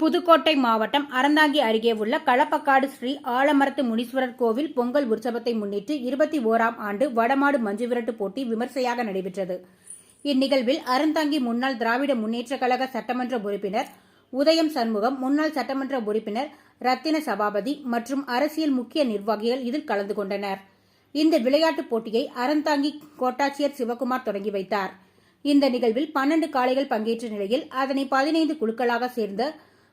புதுக்கோட்டை மாவட்டம் அறந்தாங்கி அருகே உள்ள களப்பக்காடு ஸ்ரீ ஆலமரத்து முனீஸ்வரர் கோவில் பொங்கல் உற்சவத்தை முன்னிட்டு இருபத்தி ஓராம் ஆண்டு வடமாடு மஞ்சுவிரட்டு போட்டி விமர்சையாக நடைபெற்றது. இந்நிகழ்வில் அறந்தாங்கி முன்னாள் திராவிட முன்னேற்றக் கழக சட்டமன்ற உறுப்பினர் உதயம் சண்முகம் முன்னாள் சட்டமன்ற உறுப்பினர் ரத்தின சபாபதி மற்றும் அரசியல் முக்கிய நிர்வாகிகள் இதில் கலந்து கொண்டனர். இந்த விளையாட்டுப் போட்டியை அறந்தாங்கி கோட்டாட்சியர் சிவகுமார் தொடங்கி வைத்தார். இந்த நிகழ்வில் பன்னெண்டு காளைகள் பங்கேற்ற நிலையில் அதனை பதினைந்து குழுக்களாக சேர்ந்த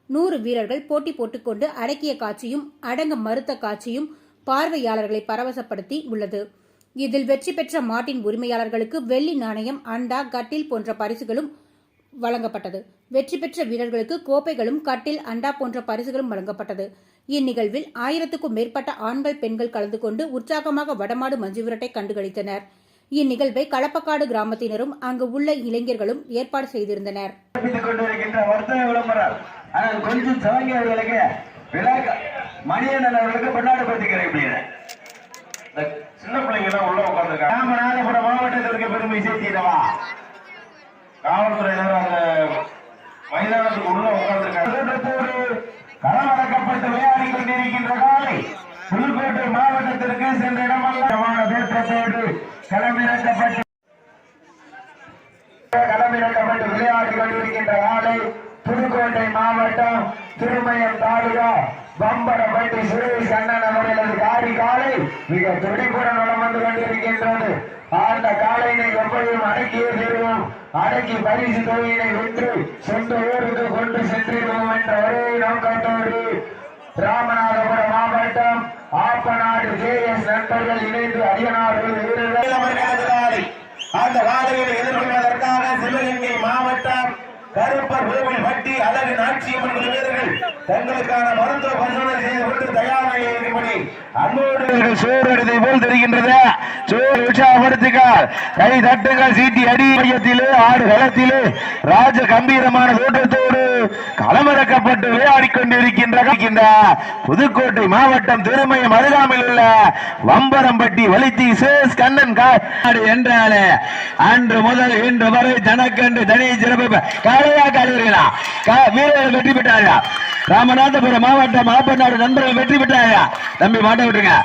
நூறு வீரர்கள் போட்டி போட்டுக்கொண்டு அடக்கிய காட்சியும் அடங்க மறுத்த காட்சியும் பார்வையாளர்களை பரவசப்படுத்தி உள்ளது. இதில் வெற்றி பெற்ற மாட்டின் உரிமையாளர்களுக்கு வெள்ளி நாணயம் அண்டா கட்டில் போன்ற பரிசுகளும் வழங்கப்பட்டது. வெற்றி பெற்ற வீரர்களுக்கு கோப்பைகளும் கட்டில் அண்டா போன்ற பரிசுகளும் வழங்கப்பட்டது. இந்நிகழ்வில் ஆயிரத்துக்கும் மேற்பட்ட ஆண்கள் பெண்கள் கலந்து கொண்டு உற்சாகமாக வடமாடு மஞ்சுவிரட்டை கண்டுகளித்தனர். இந்நிகழ்வை களப்பக்காடு கிராமத்தினரும் அங்கு உள்ள இளைஞர்களும் ஏற்பாடு செய்திருந்தனர். ஆனால் கொஞ்சம் சவங்கியவர்களுக்கு விளக்க மணியண்ணன் அவர்களுக்கு கொண்டாடப்படுத்திக்கிறேன் இப்படின்னு. சின்ன பிள்ளைங்க எல்லாம் உள்ள உட்காந்துருக்காங்க ராமநாதபுரம் மாவட்டத்திற்கு பெருமை சேர்த்திடவா? காவல்துறையினர் அந்த மைதானத்துக்கு உள்ள உட்காந்துருக்காங்க களமடக்கப்பட்டு விளையாடி கொண்டிருக்கின்ற காலை புதுக்கோட்டை மாவட்டத்திற்கு சென்ற இடமெல்லாம் தோற்றத்தோடு களமிறக்கப்பட்டு களமிறக்கப்பட்டு விளையாடி கொண்டிருக்கின்ற காலை புதுக்கோட்டை மாவட்டம் திருமயம் தாலுகா பம்பரப்பட்டி சுரேஷ் கண்ணன் அவர்களது காரி காலை மிக துடிப்புடன் வளம் வந்து கொண்டிருக்கின்றது. அந்த காலையினை எப்படியும் அடக்கியே தருவோம். அடக்கி பரிசு தொகையினை வென்று சொந்த ஊருக்கு கொண்டு சென்றிருவோம் என்ற ஒரே நோக்கத்தோடு ராமநாதபுரம் மாவட்டம் ஆப்பநாடு ஜே எஸ் நண்பர்கள் இணைந்து அரியநாடு வீரர்கள். அந்த வாழையை எதிர்கொள்வதற்காக சிவகங்கை மாவட்டம் கருப்பர் கோவில் பட்டி அழகு நாச்சியம்மன் குழு வீரர்கள் தங்களுக்கான மருத்துவ பரிசோதனை செய்து கொண்டு தயாராக இருக்கும்படி அன்போடு சோறு போல் தெரிகின்றது. சோறு உற்சாகப்படுத்துங்கள். கை தட்டுங்கள் சீட்டி அடி மையத்திலே ஆடு களத்திலே ராஜ கம்பீரமான தோற்றத்தோடு களமிறக்கப்பட்டு விளையாடி கொண்டிருக்கின்ற புதுக்கோட்டை மாவட்டம் திருமயம் அருகாமையில் உள்ள வம்பரம்பட்டி வலித்தி சேஸ் கண்ணன் காடு என்றாலே அன்று முதல் இன்று வரை தனக்கென்று தனி சிறப்பு காளையா காடுகிறீர்களா வீரர்கள் வெற்றி பெற்றார்களா? ராமநாதபுரம் மாவட்டம் ஆப்பநாடு நண்பர்கள் வெற்றி பெற்றார்களா? தம்பி மாட்ட விட்டுருங்க.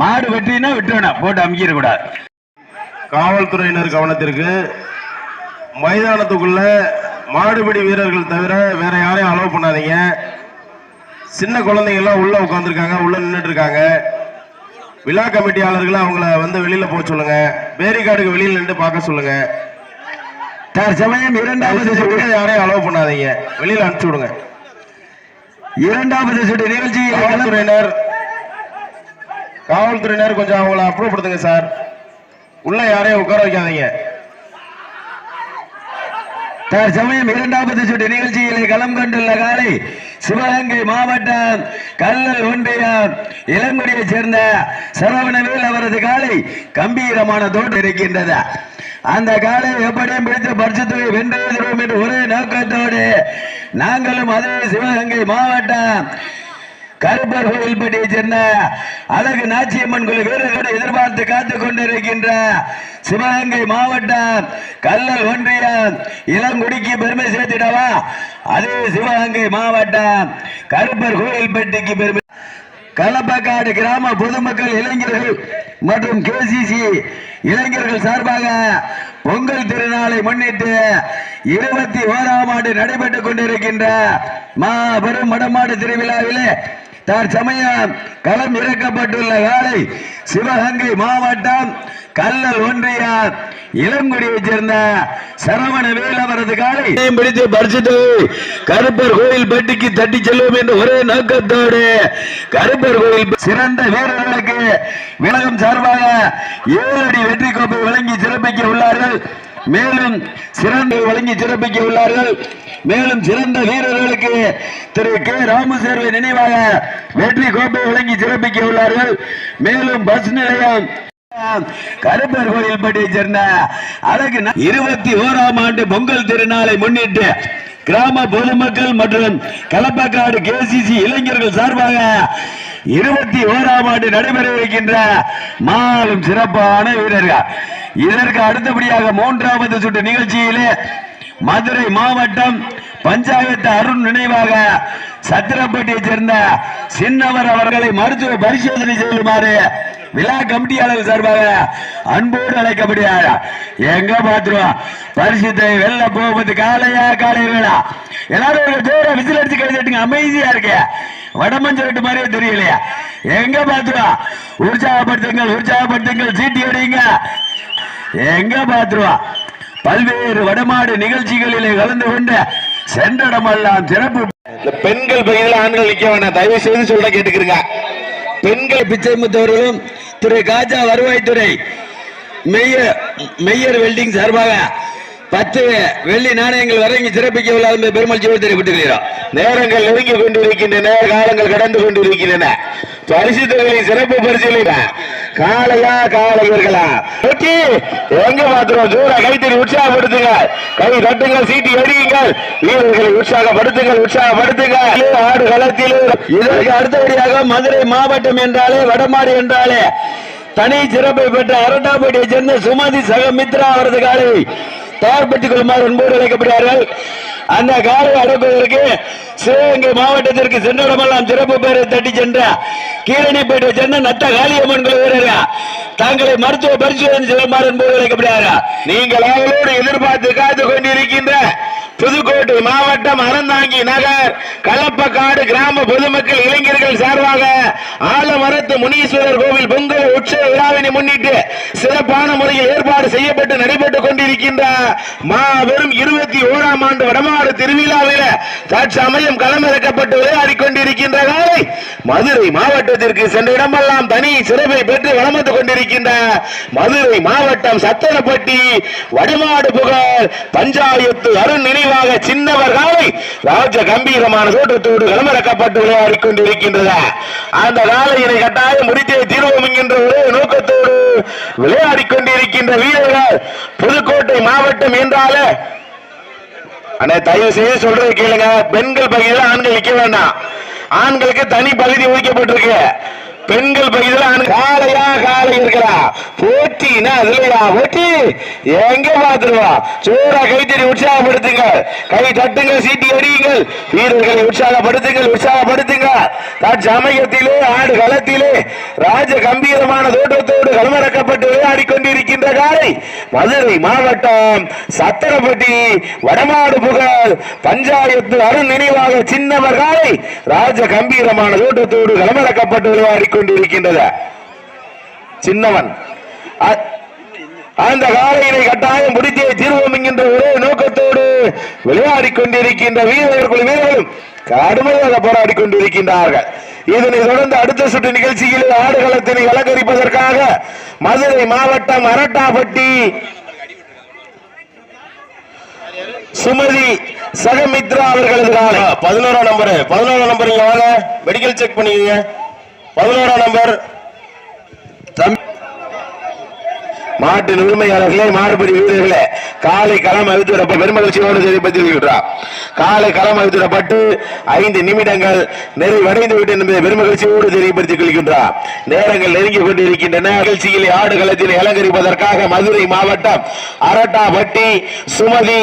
மாடு வெற்றினா விட்டுருவேன் போட்டு அமைக்கிற கூடாது காவல்துறையினர் கவனத்திற்கு மைதானத்துக்குள்ள மாடுபிடி வீரர்கள் தவிர வேற யாரையும் அலோவ் பண்ணாதீங்க. சின்ன குழந்தைங்க எல்லாம் உள்ள உட்காந்துருக்காங்க உள்ள நின்றுட்டு இருக்காங்க விழா கமிட்டியாளர்களை அவங்கள வந்து வெளியில போக சொல்லுங்க. பேரிகார்டுக்கு வெளியில நின்று பார்க்க சொல்லுங்க. தற்சமயம் இரண்டாவது சுற்று யாரையும் அலோவ் பண்ணாதீங்க. வெளியில அனுப்பிச்சு விடுங்க. இரண்டாவது சுற்று நிகழ்ச்சியில் காவல்துறையினர் காவல்துறையினர் கொஞ்சம் அவங்கள அப்ரூவ் படுத்துங்க சார். உள்ள யாரையும் உட்கார வைக்காதீங்க. தற்சமயம் இரண்டாவது சுற்று நிகழ்ச்சியில் களம் கொண்டுள்ள காலை சிவகங்கை மாவட்டம் கல்லல் ஒன்றியம். இளங்குடியைச் சேர்ந்த சரவணவேல் அவரது காலை கம்பீரமான தோட்டம் இருக்கின்றது. அந்த காலை எப்படியும் பிடித்து பரிசுத்துவை வென்றெழுதுவோம் என்று ஒரே நோக்கத்தோடு நாங்களும் அதே சிவகங்கை மாவட்டம் கருப்பர் கோவில்பட்டியை சேர்ந்த அழகு நாச்சியம்மன் குழு வீரர்களை எதிர்பார்த்து காத்துக் கொண்டிருக்கின்ற சிவகங்கை மாவட்டம் கல்லல் ஒன்றியம் இளங்குடிக்கு பெருமை சேர்த்திடவா? அதே சிவகங்கை மாவட்டம் கருப்பர் கோவில்பட்டிக்கு பெருமை. களப்பக்காடு கிராம பொதுமக்கள் இளைஞர்கள் மற்றும் கேசிசி இளைஞர்கள் சார்பாக பொங்கல் திருநாளை முன்னிட்டு இருபத்தி ஓராம் ஆண்டு நடைபெற்றுக் கொண்டிருக்கின்ற மாபெரும் மடமாடு திருவிழாவிலே தற்சமயம் களம் இறக்கப்பட்டுள்ள காலை சிவகங்கை மாவட்டம் கல்லல் ஒன்றியம் இளங்குடியைச் சேர்ந்த சரவண வேல் அவரது காலை பிடித்து பரிசுத்து கருப்பர் கோயில் பட்டிக்கு தட்டி செல்வோம் என்ற ஒரே நோக்கத்தோடு கருப்பர் கோயில் சிறந்த வீரர்களுக்கு விலகம் சார்பாக ஏழு அடி வெற்றி கோப்பை வழங்கி சிறப்பிக்க உள்ளார்கள். மேலும் சிறந்த வழங்கி சிறப்பிக்க உள்ளார்கள். மேலும் சிறந்த வீரர்களுக்கு திரு கே. ராமசேர்வை நினைவாக வெற்றி கோப்பை வழங்கி சிறப்பிக்க உள்ளார்கள். மேலும் பஸ் நிலையம் கருப்பர் கோயில்பட்டியை சேர்ந்த அழகு ந- இருபத்தி ஓராம் ஆண்டு பொங்கல் திருநாளை முன்னிட்டு கிராம பொதுமக்கள் மற்றும் களப்பக்காடு கேசிசி இளைஞர்கள் சார்பாக இருபத்தி ஓராம் ஆண்டு நடைபெற இருக்கின்ற மாலும் சிறப்பான வீரர்கள். இதற்கு அடுத்தபடியாக மூன்றாவது சுற்று நிகழ்ச்சியிலே மதுரை மாவட்டம் பஞ்சாயத்து அருண் நினைவாக சத்திரப்பட்டியை சேர்ந்த சின்னவர் அவர்களை மருத்துவ பரிசோதனை செய்யுமாறு விழா கமிட்டியாளர் சார்பாக அன்போடு அழைக்கப்படுகிறார். எங்க பாத்துருவோம் பரிசுத்தை வெல்ல போவது காலையா காலையா எல்லாரும் ஒரு ஜோர விசில் அடிச்சு கழிச்சுட்டுங்க அமைதியா இருக்கு. வடமஞ்சரட்டு மாதிரியே தெரியலையா? எங்க பாத்துருவோம் உற்சாகப்படுத்துங்கள் உற்சாகப்படுத்துங்கள். சீட்டி அடிங்க. எங்க பாத்துருவா பல்வேறு வடமாடு நிகழ்ச்சிகளிலே கலந்து கொண்டு சென்றடமெல்லாம் சிறப்பு. பெண்கள் பகுதியில் ஆண்கள் நிக்க வேணாம். தயவு செய்து சொல்ல கேட்டுக்கிறீங்க. பெண்கள் பிச்சைமுத்தவர்களும் திரு காஜா வருவாய்த்துறை மெய்யர் மெய்யர் வெல்டிங் சார்பாக பத்து வெள்ளி நாணயங்கள் வழங்கி சிறப்பிக்க உள்ள பெருமாள் ஜீவ தெரிவித்துக்கிறோம் நேரங்கள் நெருங்கி கொண்டிருக்கின்றன காலங்கள் கடந்து கொண்டிருக்கின்றன. பரிசு தொகையின் சிறப்பு பரிசீலனை காளையா காளையர்களா ஓகே எங்க பாத்துறோம் ஜோரா கைத்தறி உற்சாகப்படுத்துங்க. கை தட்டுங்க சீட்டி அடியுங்கள் வீரர்களை உற்சாகப்படுத்துங்கள் உற்சாகப்படுத்துங்க. ஆடு களத்தில் இதற்கு அடுத்தபடியாக மதுரை மாவட்டம் என்றாலே வடமாறு என்றாலே தனி சிறப்பை பெற்ற அரட்டாப்பட்டியை சேர்ந்த சுமதி சகமித்ரா அவரது காலை தயார்படுத்திக் கொள்ளுமாறு என்போடு அழைக்கப்படுகிறார்கள். அந்த காலை அடைப்பதற்கு சிவகங்கை மாவட்டத்திற்கு சென்றடமெல்லாம் சிறப்பு பெயரை தட்டி சென்ற கீரணிப்பேட்டை சென்ற நத்த காளியம்மன் வீரரா. தாங்களை மருத்துவ பரிசோதனை செய்யுமாறு என்போடு அழைக்கப்படுகிறார்கள் நீங்கள் அவளோடு எதிர்பார்த்து காத்து கொண்டிருக்கின்ற புதுக்கோட்டை மாவட்டம் அறந்தாங்கி நகர் கலப்பக்காடு கிராம பொதுமக்கள் இளைஞர்கள் சார்பாக ஆலமரத்து முனீஸ்வரர் கோவில் பொங்கல் உற்சவ விழாவினை முன்னிட்டு சிறப்பான முறையில் ஏற்பாடு செய்யப்பட்டு நடைபெற்றுக் கொண்டிருக்கின்ற மாபெரும் இருபத்தி ஓராம் ஆண்டு வடமாறு திருவிழாவில் தற்சமயம் களமிறக்கப்பட்டு விளையாடி கொண்டிருக்கின்ற காலை மதுரை மாவட்டத்திற்கு சென்ற இடமெல்லாம் தனி சிறப்பை பெற்று வளமந்து கொண்டிருக்கின்ற மதுரை மாவட்டம் சத்தரப்பட்டி வடமாடு புகழ் பஞ்சாயத்து அருண் நினைவாக சின்னவர் காலை ராஜ கம்பீரமான தோற்றத்தோடு களமிறக்கப்பட்டு விளையாடி கொண்டிருக்கின்றது அந்த காலையினை கட்டாயம் முடித்தே தீர்வோம் என்கின்ற ஒரே நோக்கத்தோடு விளையாடி கொண்டிருக்கின்ற வீரர்கள் புதுக்கோட்டை மாவட்டம் என்றாலே அண்ணே தயவு செய்து சொல்றது கேளுங்க. பெண்கள் பகுதியில் ஆண்கள் நிக்க வேண்டாம். ஆண்களுக்கு தனி பகுதி ஒதுக்கப்பட்டிருக்கு. பெண்கள் பகுதியில் காலையா காலை இருக்கிறா. போட்டினா அதுலயா போட்டி? எங்க பாத்துருவா சூடா கைத்தறி உற்சாகப்படுத்துங்க. கை தட்டுங்க சீட்டி அடியுங்கள். வீரர்களை உற்சாகப்படுத்துங்கள் உற்சாகப்படுத்துங்க. சமயத்திலே ஆடு களத்திலே ராஜ கம்பீரமான தோட்டத்தோடு களமிறக்கப்பட்டு விளையாடி கொண்டிருக்கின்ற காலை மதுரை மாவட்டம் சத்திரப்பட்டி வடமாடு புகழ் பஞ்சாயத்து அருண் நினைவாக சின்னவர் காலை ராஜ கம்பீரமான தோட்டத்தோடு களமிறக்கப்பட்டு விளையாடி கொண்டிருக்கின்றது சின்னவன். அ- அந்த காலையினை கட்டாயம் முடித்தே தீர்வோம் என்கின்ற ஒரே நோக்கத்தோடு விளையாடி கொண்டிருக்கின்ற வீரர்கள் வீரர்களும் கடுமையாக போராடி கொண்டிருக்கின்றார்கள். இதனை தொடர்ந்து அடுத்த சுற்று நிகழ்ச்சியில் ஆடுகளத்தினை அலங்கரிப்பதற்காக மதுரை மாவட்டம் அரட்டாப்பட்டி சுமதி சகமித்ரா அவர்களது காலை பதினோராம் நம்பர் பதினோரா நம்பர் இங்க வாங்க. மெடிக்கல் செக் பண்ணிக்கங்க பதினோராம் நம்பர். தம் மாட்டின் உரிமையாளர்களே மாறுபடி வீரர்களே காலை களம் அழுத்திடப்ப பெருமகிழ்ச்சியோடு தெரிவித்திருக்கிறார். காலை களம் அழுத்திடப்பட்டு ஐந்து நிமிடங்கள் நிறைவடைந்து விட்டு என்பதை பெருமகிழ்ச்சியோடு தெரியப்படுத்திக் கொள்கின்றார். நேரங்கள் நெருங்கி கொண்டிருக்கின்றன. நிகழ்ச்சியில் ஆடுகளத்தில் அலங்கரிப்பதற்காக மதுரை மாவட்டம் அரட்டாபட்டி சுமதி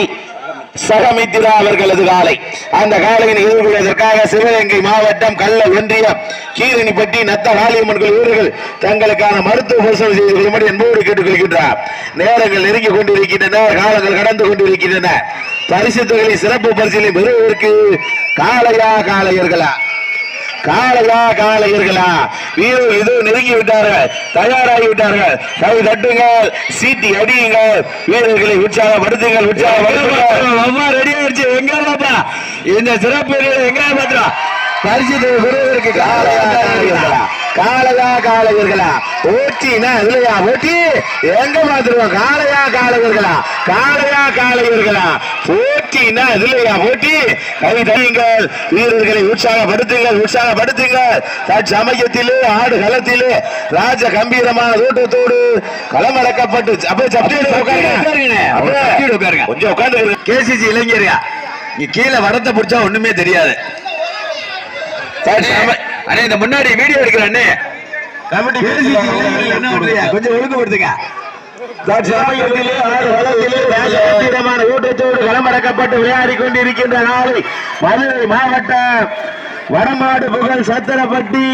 சகமித்திரா அவர்களது காலை. அந்த காலையின் எதிர்கொள்வதற்காக சிவகங்கை மாவட்டம் கள்ள ஒன்றியம் கீரணிப்பட்டி நத்த காளியம்மன் ஊர்கள் வீரர்கள் தங்களுக்கான மருத்துவ பரிசோதனை செய்து கொள்ளும்படி என்போடு கேட்டுக்கொள்கின்றார். நேரங்கள் நெருங்கி கொண்டிருக்கின்றன காலங்கள் கடந்து கொண்டிருக்கின்றன. பரிசு தொகையை சிறப்பு பரிசீலனை பெறுவதற்கு காளையா காளையர்களா? காலையா காலையர்களா வீடு இது நெருங்கி விட்டார்கள். தயாராகி விட்டார்கள். கை தட்டுங்கள் சீட்டி அடியுங்கள். வீரர்களை உற்சாகப்படுத்துங்கள் உற்சாகப்படுத்துங்கள். ரெடி ஆயிடுச்சு. எங்க பாப்பா? இந்த சிறப்பு எங்க பாத்துறா பரிசு பெறுவதற்கு காளையா காளையர்களா காளையா காளையர்களா ஓட்டினா இல்லையா ஓட்டி எங்க பாத்துருவோம் காளையா காளையர்களா காளையா காளையர்களா போட்டினா இல்லையா போட்டி கை தடியுங்கள் வீரர்களை உற்சாகப்படுத்துங்கள் உற்சாகப்படுத்துங்கள். தற்சமயத்திலே ஆடு களத்திலே ராஜ கம்பீரமான தோட்டத்தோடு களமடக்கப்பட்டு அப்படியே சப்டியில் உட்காருங்க. கொஞ்சம் உட்கார்ந்து கேசிசி இளைஞரியா நீ கீழே வரத்தை புடிச்சா ஒண்ணுமே தெரியாது. அண்ணே இந்த முன்னாடி வீடியோ எடுக்கிறேன்னு கமிட்டி என்ன பண்றீங்க? கொஞ்சம் ஒழுங்குபடுத்துங்க. ஊட்டத்தோடு களமடக்கப்பட்டு விளையாடி கொண்டிருக்கின்ற நாளை மதுரை மாவட்டம் வடமாடு புகழ் சத்திரப்பட்டி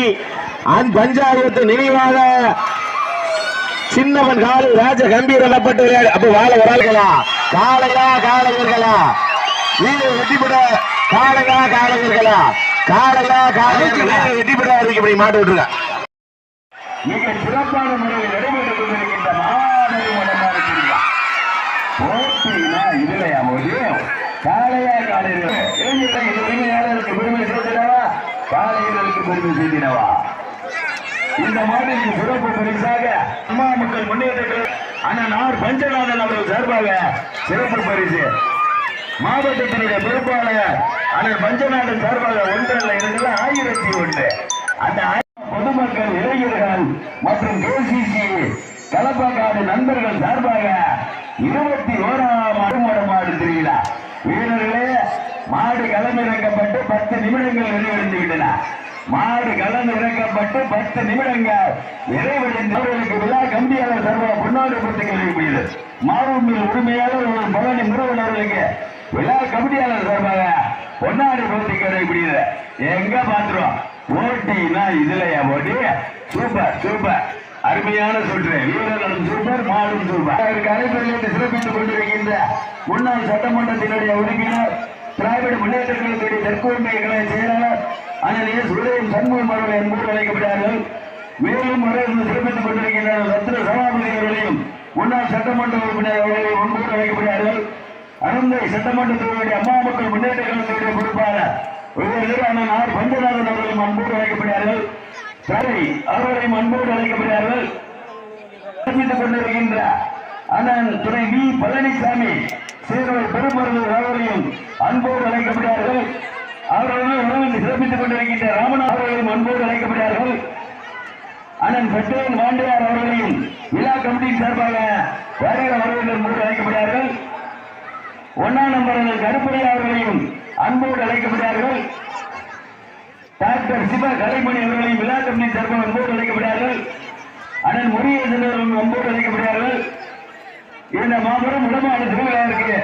அந் பஞ்சாயத்து நினைவாக சின்னவன் காலை ராஜ கம்பீரப்பட்டு விளையாடி அப்ப வாழ வராங்களா காளையா காளையர்களா வீடு வெட்டி விட காளையா காளையர்களா காளையா காளையர்களா வெட்டி விட இப்படி மாட்டு விட்டுருக்க மிக சிறப்பான முறையில் நடைபெற்றுக் கொண்டிருக்கின்ற மாணவி மனமா இருக்கிறீங்களா போட்டினா இதுலையா போது காளையா காலையில் இளைஞர்கள் இது உரிமையாளருக்கு பெருமை சேர்த்தினவா காளையர்களுக்கு பெருமை சேர்த்தினவா இந்த மாநிலக்கு சிறப்பு பரிசாக அம்மா மக்கள் முன்னேற்ற அண்ணன் ஆர் பஞ்சநாதன் அவர்கள் சார்பாக சிறப்பு பரிசு. மாவட்டத்தினுடைய பொறுப்பாளர் அண்ணன் பஞ்சநாதன் சார்பாக ஒன்றல்ல இருந்தது ஆயிரத்தி ஒன்று. அந்த பொதுமக்கள் இளைஞர்கள் மற்றும் கேசிசி கலப்பக்காடு நண்பர்கள் சார்பாக இருபத்தி ஓராம் அருமடமாடு திருவிழா. வீரர்களே மாடு களமிறக்கப்பட்டு பத்து நிமிடங்கள் நிறைவடைந்து விட்டன மாடு களம் இறக்கப்பட்டு பத்து நிமிடங்கள் நிறைவடைந்தவர்களுக்கு விழா கம்பியாளர் சார்பாக பொன்னாடு பத்து கேள்விப்படுகிறது மாவுமில் உரிமையாளர் ஒரு பழனி முருகன் அவர்களுக்கு விழா கமிட்டியாளர் சார்பாக பொன்னாடு கொடுத்து கேள்விப்படுகிறது எங்க பாத்துருவோம் ஓட்டினா இதுலயா ஓட்டி சூப்பர் சூப்பர். அருமையான சொல்றேன் வீரர்களும் சூப்பர் மாடும் சூப்பர். அதற்கு சிறப்பித்துக் கொண்டிருக்கின்ற முன்னாள் சட்டமன்றத்தினுடைய உறுப்பினர் திராவிட முன்னேற்ற கழகத்துடைய தெற்கோன்மை கழக செயலாளர் அண்ணன் சுதயம் சண்முகம் அவர்கள் என்போடு அழைக்கப்படுகிறார்கள். மேலும் முறையில் சிறப்பித்துக் கொண்டிருக்கின்ற ரத்ன சபாபதி அவர்களையும் முன்னாள் சட்டமன்ற உறுப்பினர் அவர்களையும் முன்போடு அழைக்கப்படுகிறார்கள். அருந்தை சட்டமன்றத்தினுடைய அம்மா மக்கள் முன்னேற்ற கழகத்துடைய பொறுப்பாளர் உயர் ஆர். பஞ்சநாதன் அவர்களும் அன்போடு அழைக்கப்படுகிறார்கள். சரி அவர்களையும் அன்போடு அழைக்கப்படுகிறார்கள். கொண்டிருக்கின்ற அண்ணன் துணை வி. பழனிசாமி சீரவை பெருமருந்தூர் அவர்களையும் அன்போடு அழைக்கப்படுகிறார்கள். அவர்களுடன் உறவில் சிறப்பித்துக் கொண்டிருக்கின்ற ராமநாத அவர்களையும் அன்போடு அழைக்கப்படுகிறார்கள். அண்ணன் பெற்றேன் வாண்டியார் அவர்களையும் விழா கமிட்டியின் சார்பாக வருகிற வரவேற்பு அழைக்கப்படுகிறார்கள். ஒன்னாம் நம்பர் கருப்பையா அவர்களையும் அன்போடு அழைக்கப்படுகிறார்கள் டாக்டர் சிவ கலைமணி அவர்களையும் விழா கமிட்டி சார்பாக அன்போடு அழைக்கப்படுகிறார்கள் அண்ணன் முருகேசன் அவர்களும் அன்போடு அழைக்கப்படுகிறார்கள் இந்த மாபெரும் உடமான திருவிழாவிற்கு